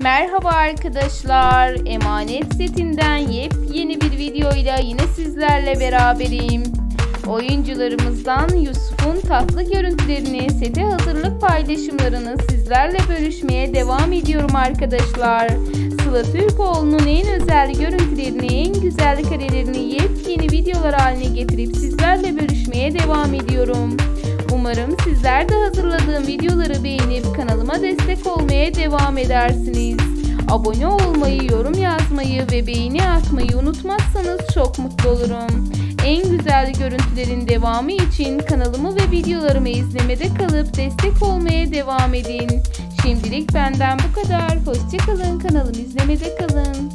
Merhaba arkadaşlar. Emanet setinden yepyeni bir videoyla yine sizlerle beraberim. Oyuncularımızdan Yusuf'un tatlı görüntülerini, sete hazırlık paylaşımlarını sizlerle bölüşmeye devam ediyorum arkadaşlar. Sıla Türkoğlu'nun en özel görüntülerini, en güzel karelerini yepyeni videolar haline getirip sizlerle bölüşmeye devam ediyorum. Umarım sizler de hazırladığım videoları beğenip destek olmaya devam edersiniz. Abone olmayı, yorum yazmayı ve beğeni atmayı unutmazsanız çok mutlu olurum. En güzel görüntülerin devamı için kanalımı ve videolarımı izlemede kalıp destek olmaya devam edin. Şimdilik benden bu kadar. Hoşçakalın kanalımı izlemede kalın.